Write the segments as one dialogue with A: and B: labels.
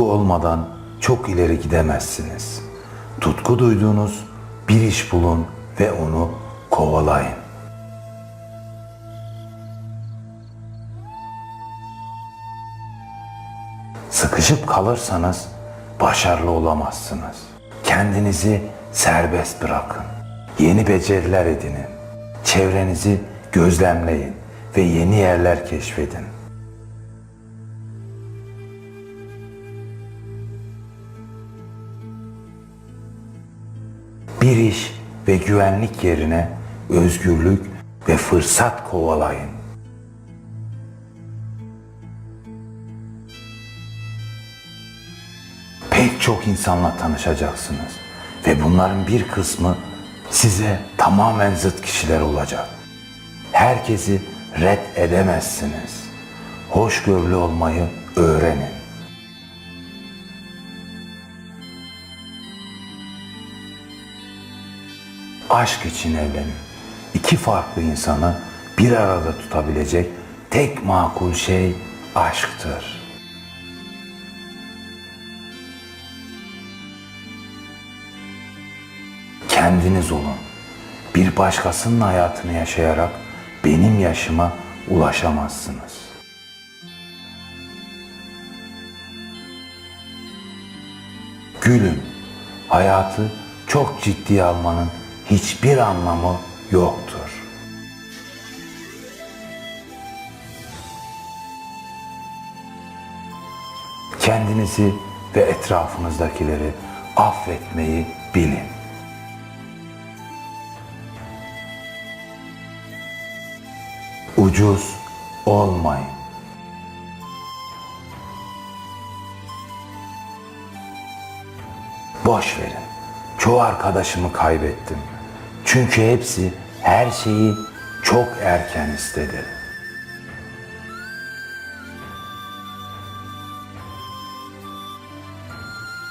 A: Tutku olmadan çok ileri gidemezsiniz. Tutku duyduğunuz bir iş bulun ve onu kovalayın. Sıkışıp kalırsanız başarılı olamazsınız. Kendinizi serbest bırakın. Yeni beceriler edinin. Çevrenizi gözlemleyin ve yeni yerler keşfedin. Bir iş ve güvenlik yerine özgürlük ve fırsat kovalayın. Pek çok insanla tanışacaksınız ve bunların bir kısmı size tamamen zıt kişiler olacak. Herkesi red edemezsiniz. Hoşgörülü olmayı öğrenin. Aşk için evlenin. İki farklı insanı bir arada tutabilecek tek makul şey aşktır. Kendiniz olun. Bir başkasının hayatını yaşayarak benim yaşıma ulaşamazsınız. Gülün. Hayatı çok ciddiye almanın hiçbir anlamı yoktur. Kendinizi ve etrafınızdakileri affetmeyi bilin. Ucuz olmayın. Boş verin. Çoğu arkadaşımı kaybettim. Çünkü hepsi her şeyi çok erken istedi.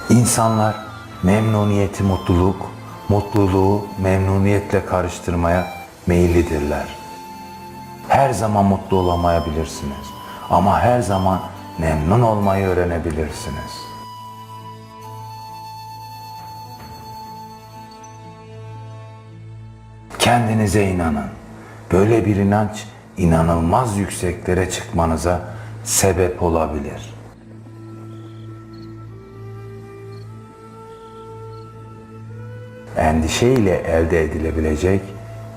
A: İnsanlar memnuniyeti mutluluk, mutluluğu memnuniyetle karıştırmaya meyillidirler. Her zaman mutlu olamayabilirsiniz ama her zaman memnun olmayı öğrenebilirsiniz. Kendinize inanın. Böyle bir inanç inanılmaz yükseklere çıkmanıza sebep olabilir. Endişe ile elde edilebilecek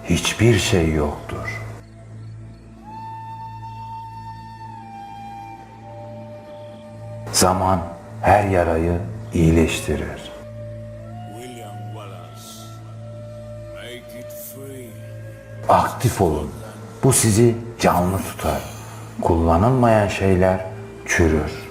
A: hiçbir şey yoktur. Zaman her yarayı iyileştirir. Aktif olun. Bu sizi canlı tutar. Kullanılmayan şeyler çürür.